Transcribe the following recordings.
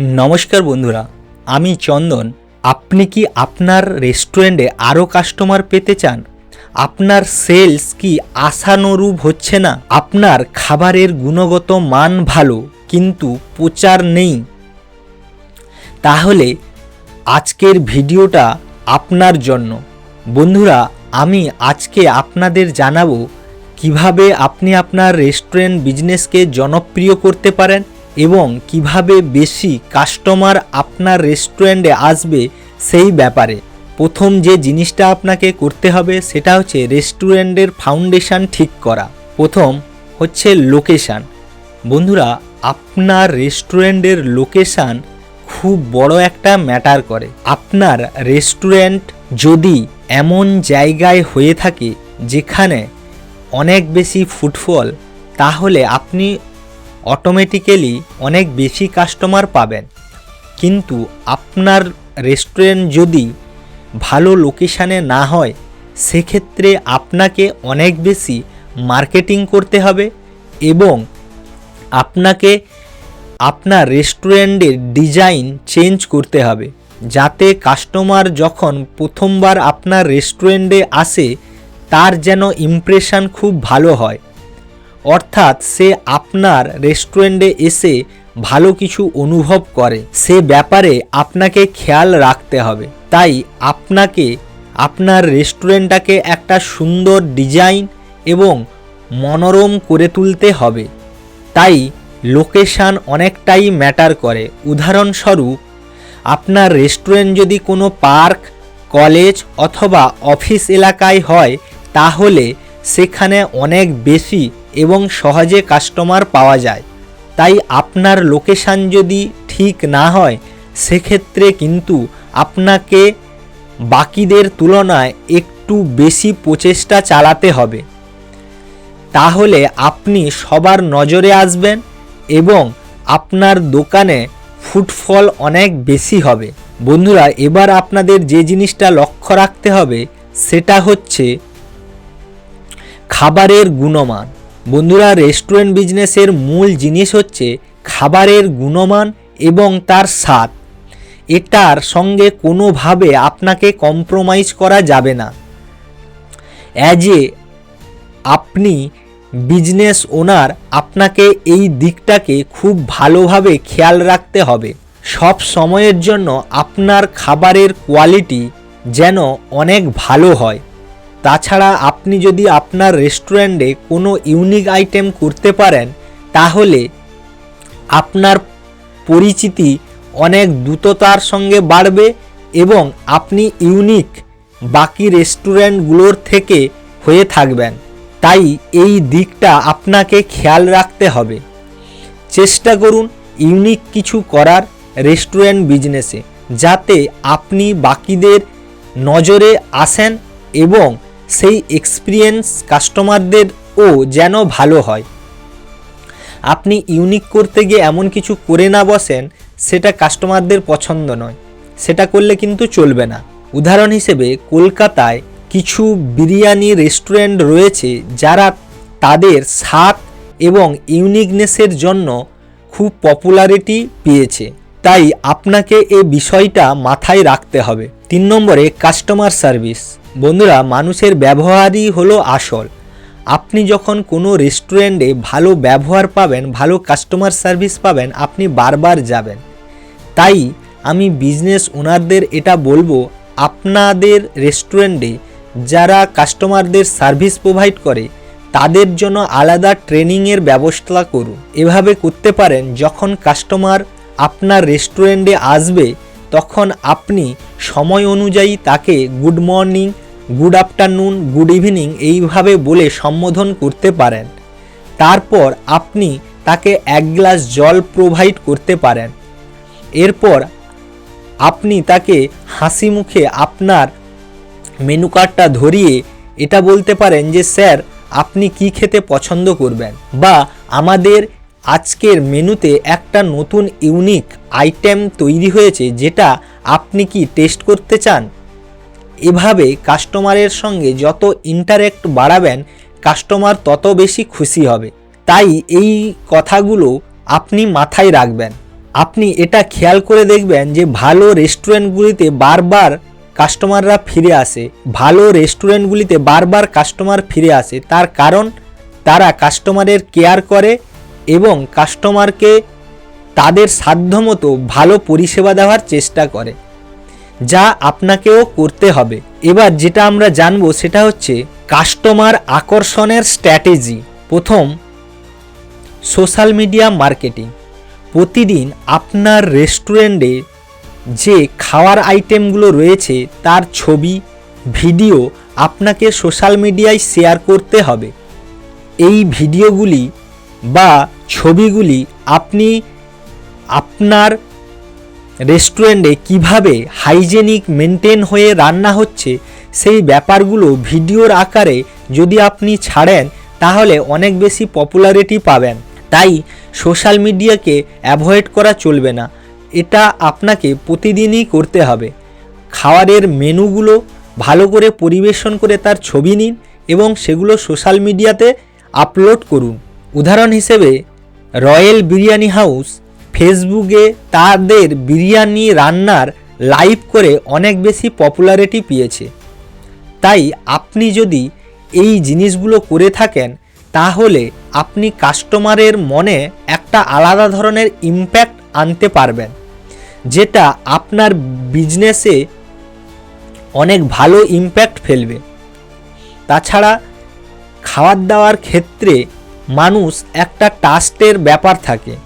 নমস্কার বন্ধুরা, আমি চন্দন। আপনি কি আপনার রেস্টুরেন্টে আরও কাস্টমার পেতে চান? আপনার সেলস কি আশানুরূপ হচ্ছে না? আপনার খাবারের গুণগত মান ভালো, কিন্তু প্রচার নেই। তাহলে আজকের ভিডিওটা আপনার জন্য। বন্ধুরা, আমি আজকে আপনাদের জানাব কীভাবে আপনি আপনার রেস্টুরেন্ট বিজনেসকে জনপ্রিয় করতে পারেন। এবং কীভাবে বেশি কাস্টমার আপনার রেস্টুরেন্টে আসবে সেই ব্যাপারে। প্রথম যে জিনিসটা আপনাকে করতে হবে সেটা হচ্ছে রেস্টুরেন্টের ফাউন্ডেশন ঠিক করা। প্রথম হচ্ছে লোকেশান বন্ধুরা, আপনার রেস্টুরেন্টের লোকেশান খুব বড় একটা ম্যাটার করে। আপনার রেস্টুরেন্ট যদি এমন জায়গায় হয়ে থাকে যেখানে অনেক বেশি ফুটফল তাহলে আপনি অটোমেটিক্যালি অনেক বেশি কাস্টমার পাবেন। কিন্তু আপনার রেস্টুরেন্ট যদি ভালো লোকেশানে না হয়, সেক্ষেত্রে আপনাকে অনেক বেশি মার্কেটিং করতে হবে এবং আপনাকে আপনার রেস্টুরেন্টের ডিজাইন চেঞ্জ করতে হবে। যাতে কাস্টমার যখন প্রথমবার আপনার রেস্টুরেন্টে আসে, তার যেন ইমপ্রেশন খুব ভালো হয়। অর্থাৎ সে আপনার রেস্টুরেন্টে এসে ভালো কিছু অনুভব করে। সে ব্যাপারে আপনাকে খেয়াল রাখতে হবে। তাই আপনাকে, আপনার রেস্টুরেন্টটাকে একটা সুন্দর ডিজাইন এবং মনোরম করে তুলতে হবে। তাই লোকেশান অনেকটাই ম্যাটার করে। উদাহরণস্বরূপ, আপনার রেস্টুরেন্ট যদি কোনো পার্ক, কলেজ অথবা অফিস এলাকায় হয়, তাহলে সেখানে অনেক বেশি এবং সহজে কাস্টমার পাওয়া যায়। তাই আপনার লোকেশান যদি ঠিক না হয়, সেক্ষেত্রে কিন্তু আপনাকে বাকিদের তুলনায় একটু বেশি প্রচেষ্টা চালাতে হবে। তাহলে আপনি সবার নজরে আসবেন এবং আপনার দোকানে ফুটফল অনেক বেশি হবে। বন্ধুরা, এবার আপনাদের যে জিনিসটা লক্ষ্য রাখতে হবে, সেটা হচ্ছে খাবারের গুণমান। বন্ধুরা রেস্টুরেন্ট বিজনেসের মূল জিনিস হচ্ছে খাবারের গুণমান এবং তার স্বাদ। এটার সঙ্গে কোনোভাবে আপনাকে কম্প্রোমাইজ করা যাবে না। অ্যাজ আপনি বিজনেস ওনার আপনাকে এই দিকটাকে খুব ভালোভাবে খেয়াল রাখতে হবে। সব সময়ের জন্য আপনার খাবারের কোয়ালিটি যেন অনেক ভালো হয়। তাছাড়া আপনি যদি আপনার রেস্টুরেন্টে কোনো ইউনিক আইটেম করতে পারেন, তাহলে আপনার পরিচিতি অনেক দ্রুততার সঙ্গে বাড়বে এবং আপনি ইউনিক বাকি রেস্টুরেন্টগুলোর থেকে হয়ে থাকবেন। তাই এই দিকটা আপনাকে খেয়াল রাখতে হবে। চেষ্টা করুন ইউনিক কিছু করার রেস্টুরেন্ট বিজনেসে, যাতে আপনি বাকিদের নজরে আসেন এবং সেই এক্সপিরিয়েন্স কাস্টমারদেরও যেন ভালো হয়। আপনি ইউনিক করতে গিয়ে এমন কিছু করে না বসেন, সেটা কাস্টমারদের পছন্দ নয়। সেটা করলে কিন্তু চলবে না। উদাহরণ হিসেবে কলকাতায় কিছু বিরিয়ানি রেস্টুরেন্ট রয়েছে যারা তাদের স্বাদ এবং ইউনিকনেসের জন্য খুব পপুলারিটি পেয়েছে। তাই আপনাকে এই বিষয়টা মাথায় রাখতে হবে। তিন নম্বরে কাস্টমার সার্ভিস বন্ধুরা, মানুষের ব্যবহারই হলো আসল। আপনি যখন কোনো রেস্টুরেন্টে ভালো ব্যবহার পাবেন, ভালো কাস্টমার সার্ভিস পাবেন, আপনি বারবার যাবেন। তাই আমি বিজনেস ওনারদের এটা বলব, আপনাদের রেস্টুরেন্টে যারা কাস্টমারদের সার্ভিস প্রোভাইড করে, তাদের জন্য আলাদা ট্রেনিংয়ের ব্যবস্থা করুন। এভাবে করতে পারেন যখন কাস্টমার আপনার রেস্টুরেন্টে আসবে, তখন আপনি সময় অনুযায়ী তাকে good morning, good afternoon, good evening এইভাবে বলে সম্বোধন করতে পারেন। তারপর আপনি তাকে এক গ্লাস জল প্রোভাইড করতে পারেন। এরপর আপনি তাকে হাসি মুখে আপনার মেনু কার্ডটা ধরিয়ে এটা বলতে পারেন যে, স্যার, আপনি কি খেতে পছন্দ করবেন? বা, আমাদের আজকের মেনুতে একটা নতুন ইউনিক আইটেম তৈরি হয়েছে যেটা আপনি কি টেস্ট করতে চান? এভাবে কাস্টমারের সঙ্গে যত ইন্টারেক্ট বাড়াবেন, কাস্টমার তত বেশি খুশি হবে। তাই এই কথাগুলো আপনি মাথায় রাখবেন। আপনি এটা খেয়াল করে দেখবেন যে ভালো রেস্টুরেন্টগুলিতে বারবার কাস্টমাররা ফিরে আসে। ভালো রেস্টুরেন্টগুলিতে বারবার কাস্টমার ফিরে আসে। তার কারণ, তারা কাস্টমারের কেয়ার করে এবং কাস্টমারকে তাদের সাধ্যমতো ভালো পরিষেবা দেওয়ার চেষ্টা করে, যা আপনাকেও করতে হবে। এবার যেটা আমরা জানব সেটা হচ্ছে কাস্টমার আকর্ষণের স্ট্র্যাটেজি। প্রথম, সোশ্যাল মিডিয়া মার্কেটিং। প্রতিদিন আপনার রেস্টুরেন্টে যে খাওয়ার আইটেমগুলো রয়েছে, তার ছবি, ভিডিও আপনাকে সোশ্যাল মিডিয়ায় শেয়ার করতে হবে। এই ভিডিওগুলি বা ছবিগুলি আপনি আপনার রেস্টুরেন্টে কীভাবে হাইজেনিক মেনটেন হয়ে রান্না হচ্ছে, সেই ব্যাপারগুলো ভিডিওর আকারে যদি আপনি ছাড়েন, তাহলে অনেক বেশি পপুলারিটি পাবেন। তাই সোশ্যাল মিডিয়াকে অ্যাভয়েড করা চলবে না। এটা আপনাকে প্রতিদিনই করতে হবে। খাবারের মেনুগুলো ভালো করে পরিবেশন করে তার ছবি নিন এবং সেগুলো সোশ্যাল মিডিয়াতে আপলোড করুন। উদাহরণ হিসেবে রয়্যাল বিরিয়ানি হাউস ফেসবুকে তাদের বিরিয়ানি রান্নার লাইভ করে অনেক বেশি পপুলারিটি পেয়েছে। তাই আপনি যদি এই জিনিসগুলো করে থাকেন, তাহলে আপনি কাস্টমারের মনে একটা আলাদা ধরনের ইম্প্যাক্ট আনতে পারবেন, যেটা আপনার বিজনেসে অনেক ভালো ইম্প্যাক্ট ফেলবে। তাছাড়া খাবার দাওয়ার ক্ষেত্রে মানুষ একটা ট্রাস্টের ব্যাপার থাকে।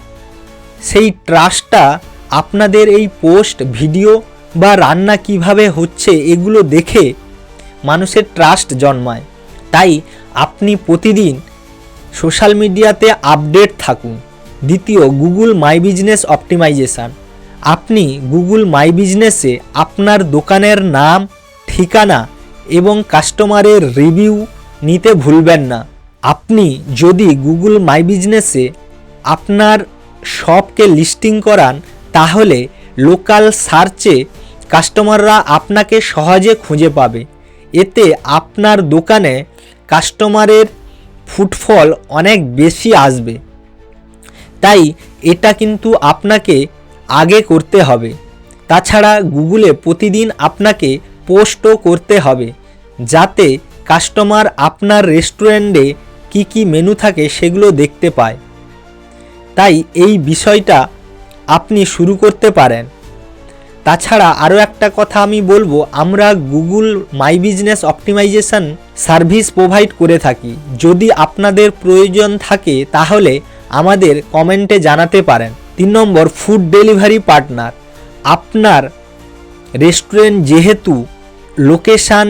সেই ট্রাস্টটা আপনাদের এই পোস্ট, ভিডিও বা রান্না কীভাবে হচ্ছে এগুলো দেখে মানুষের ট্রাস্ট জন্মায়। তাই আপনি প্রতিদিন সোশ্যাল মিডিয়াতে আপডেট থাকুন। দ্বিতীয়, গুগল মাই বিজনেস অপটিমাইজেশান। আপনি গুগল মাই বিজনেসে আপনার দোকানের নাম, ঠিকানা এবং কাস্টমারের রিভিউ নিতে ভুলবেন না। আপনি যদি গুগল মাই বিজনেসে আপনার শপকে লিস্টিং করান, তাহলে লোকাল সার্চে কাস্টমাররা আপনাকে সহজে খুঁজে পাবে। এতে আপনার দোকানে কাস্টমারের ফুটফল অনেক বেশি আসবে। তাই এটা কিন্তু আপনাকে আগে করতে হবে। তাছাড়া গুগলে প্রতিদিন আপনাকে পোস্টও করতে হবে, যাতে কাস্টমার আপনার রেস্টুরেন্টে কি কি মেনু থাকে সেগুলো দেখতে পায়। তাই এই বিষয়টা আপনি শুরু করতে পারেন। তাছাড়া আরও একটা কথা আমি বলব, আমরা Google my business optimization service provide করে থাকি। যদি আপনাদের প্রয়োজন থাকে, তাহলে আমাদের কমেন্টে জানাতে পারেন। তিন নম্বর ফুড ডেলিভারি পার্টনার আপনার রেস্টুরেন্ট যেহেতু লোকেশান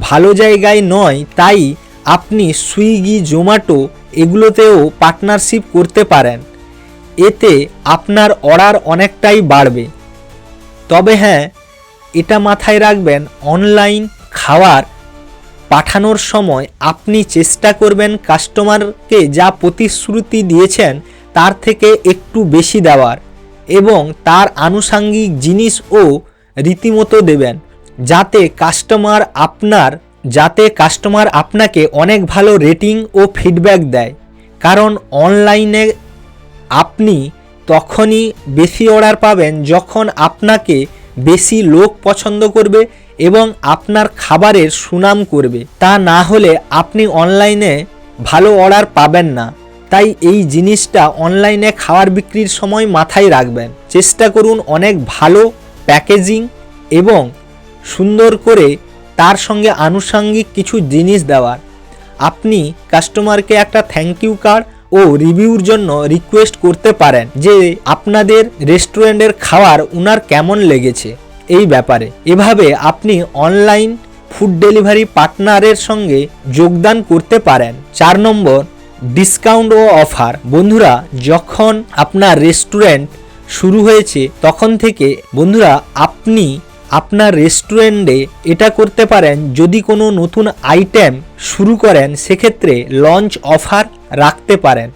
ভালো জায়গায় নয়, তাই আপনি সুইগি, জোম্যাটো এগুলোতেও পার্টনারশিপ করতে পারেন। এতে আপনার অর্ডার অনেকটাই বাড়বে। তবে হ্যাঁ এটা মাথায় রাখবেন, অনলাইন খাবার পাঠানোর সময় আপনি চেষ্টা করবেন কাস্টমারকে যা প্রতিশ্রুতি দিয়েছেন তার থেকে একটু বেশি দেওয়ার এবং তার আনুষাঙ্গিক জিনিসও রীতিমতো দেবেন, যাতে কাস্টমার আপনার যাতে কাস্টমার আপনাকে অনেক ভালো রেটিং ও ফিডব্যাক দেয়। কারণ অনলাইনে আপনি তখনই বেশি অর্ডার পাবেন যখন আপনাকে বেশি লোক পছন্দ করবে এবং আপনার খাবারের সুনাম করবে। তা না হলে আপনি অনলাইনে ভালো অর্ডার পাবেন না। তাই এই জিনিসটা অনলাইনে খাবার বিক্রির সময় মাথায় রাখবেন। চেষ্টা করুন অনেক ভালো প্যাকেজিং এবং সুন্দর করে তার সঙ্গে আনুষাঙ্গিক কিছু জিনিস দেওয়ার। আপনি কাস্টমারকে একটা থ্যাংক ইউ কার্ড ও রিভিউর জন্য রিকোয়েস্ট করতে পারেন যে আপনাদের রেস্টুরেন্টের খাবার উনার কেমন লেগেছে এই ব্যাপারে। এভাবে আপনি অনলাইন ফুড ডেলিভারি পার্টনারের সঙ্গে যোগদান করতে পারেন। চার নম্বর ডিসকাউন্ট ও অফার বন্ধুরা, যখন আপনার রেস্টুরেন্ট শুরু হয়েছে, তখন থেকে বন্ধুরা, আপনি আপনার রেস্টুরেন্টে এটা করতে পারেন, যদি কোনো নতুন আইটেম শুরু করেন, সেক্ষেত্রে লঞ্চ অফার রাখতে পারেন।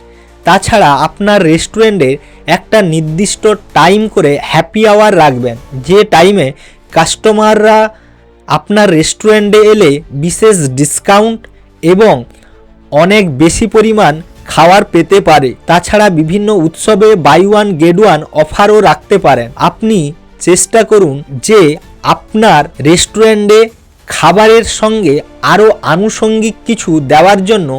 তাছাড়া আপনার রেস্টুরেন্টে একটা নির্দিষ্ট টাইম করে হ্যাপি আওয়ার রাখবেন। যে টাইমে কাস্টমাররা আপনার রেস্টুরেন্টে এলে বিশেষ ডিসকাউন্ট এবং অনেক বেশি পরিমাণ খাওয়ার পেতে পারে। তাছাড়া বিভিন্ন উৎসবে বাই ওয়ান গেট ওয়ান অফারও রাখতে পারেন। আপনি চেষ্টা করুন যে আপনার রেস্টুরেন্টে খাবারের সঙ্গে আরও আনুষঙ্গিক কিছু দেওয়ার জন্য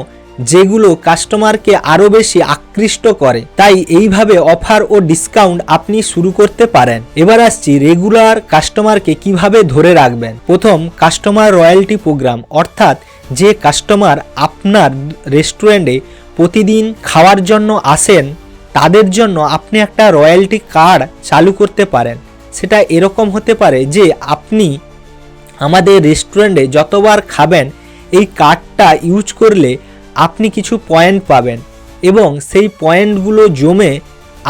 যেগুলো কাস্টমারকে আরও বেশি আকৃষ্ট করে। তাই এইভাবে অফার ও ডিসকাউন্ট আপনি শুরু করতে পারেন। এবার আসছি রেগুলার কাস্টমারকে কীভাবে ধরে রাখবেন। প্রথম, কাস্টমার রয়্যালটি প্রোগ্রাম, অর্থাৎ যে কাস্টমার আপনার রেস্টুরেন্টে প্রতিদিন খাওয়ার জন্য আসেন, তাদের জন্য আপনি একটা রয়্যালটি কার্ড চালু করতে পারেন। সেটা এরকম হতে পারে যে আপনি আমাদের রেস্টুরেন্টে যতবার খাবেন, এই কার্ডটা ইউজ করলে আপনি কিছু পয়েন্ট পাবেন এবং সেই পয়েন্টগুলো জমে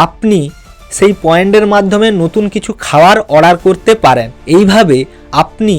আপনি সেই পয়েন্টের মাধ্যমে নতুন কিছু খাওয়ার অর্ডার করতে পারেন। এইভাবে আপনি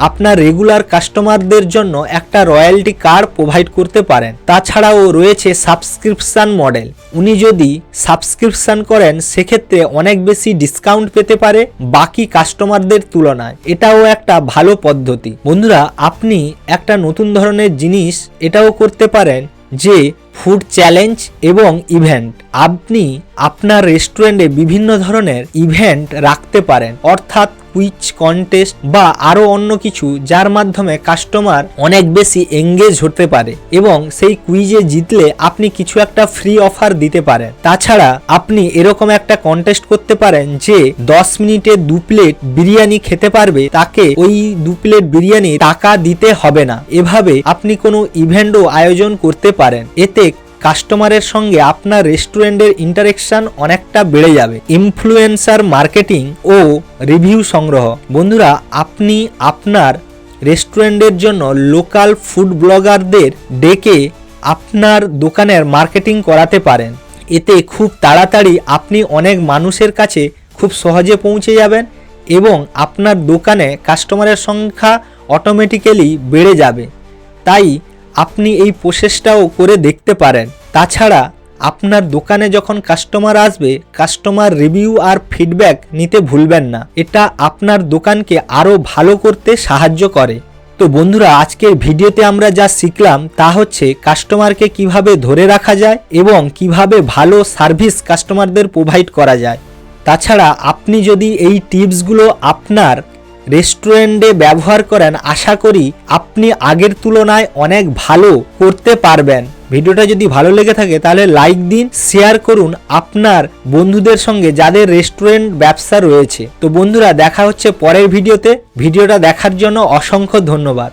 আপনার রেগুলার কাস্টমারদের জন্য একটা রয়্যালটি কার্ড প্রোভাইড করতে পারেন। তাছাড়াও রয়েছে সাবস্ক্রিপশান মডেল উনি যদি সাবস্ক্রিপশান করেন, সেক্ষেত্রে অনেক বেশি ডিসকাউন্ট পেতে পারে বাকি কাস্টমারদের তুলনায়। এটাও একটা ভালো পদ্ধতি। বন্ধুরা, আপনি একটা নতুন ধরনের জিনিস এটাও করতে পারেন যে ফুড চ্যালেঞ্জ এবং ইভেন্ট আপনি আপনার রেস্টুরেন্টে বিভিন্ন ধরনের ইভেন্ট রাখতে পারেন। অর্থাৎ কুইজ কন্টেস্ট বা আরও অন্য কিছু যার মাধ্যমে কাস্টমার অনেক বেশি এঙ্গেজ হতে পারে এবং সেই কুইজে জিতলে আপনি কিছু একটা ফ্রি অফার দিতে পারেন তাছাড়া আপনি এরকম একটা কন্টেস্ট করতে পারেন যে দশ মিনিটে দু প্লেট বিরিয়ানি খেতে পারবে, তাকে ওই দু প্লেট বিরিয়ানি টাকা দিতে হবে না। এভাবে আপনি কোনো ইভেন্টও আয়োজন করতে পারেন। এতে কাস্টমারের সঙ্গে আপনার রেস্টুরেন্টের ইন্টারেকশন অনেকটা বেড়ে যাবে। ইনফ্লুয়েন্সার মার্কেটিং ও রিভিউ সংগ্রহ। বন্ধুরা, আপনি আপনার রেস্টুরেন্টের জন্য লোকাল ফুড ব্লগারদের ডেকে আপনার দোকানের মার্কেটিং করাতে পারেন। এতে খুব তাড়াতাড়ি আপনি অনেক মানুষের কাছে খুব সহজে পৌঁছে যাবেন এবং আপনার দোকানে কাস্টমারের সংখ্যা অটোমেটিক্যালি বেড়ে যাবে। তাই আপনি এই প্রসেসটাও করে দেখতে পারেন। তাছাড়া, আপনার দোকানে যখন কাস্টমার আসবে কাস্টমার রিভিউ আর ফিডব্যাক নিতে ভুলবেন না। এটা আপনার দোকানকে আরও ভালো করতে সাহায্য করে। তো বন্ধুরা, আজকের ভিডিওতে আমরা যা শিখলাম তা হচ্ছে কাস্টমারকে কীভাবে ধরে রাখা যায় এবং কীভাবে ভালো সার্ভিস কাস্টমারদের প্রোভাইড করা যায়। তাছাড়া, আপনি যদি এই টিপসগুলো আপনার রেস্টুরেন্টে ব্যবহার করেন, আশা করি আপনি আগের তুলনায় অনেক ভালো করতে পারবেন। ভিডিওটা যদি ভালো লেগে থাকে, তাহলে লাইক দিন, শেয়ার করুন আপনার বন্ধুদের সঙ্গে যাদের রেস্টুরেন্ট ব্যবসা রয়েছে। তো বন্ধুরা, দেখা হচ্ছে পরের ভিডিওতে। ভিডিওটা দেখার জন্য অসংখ্য ধন্যবাদ।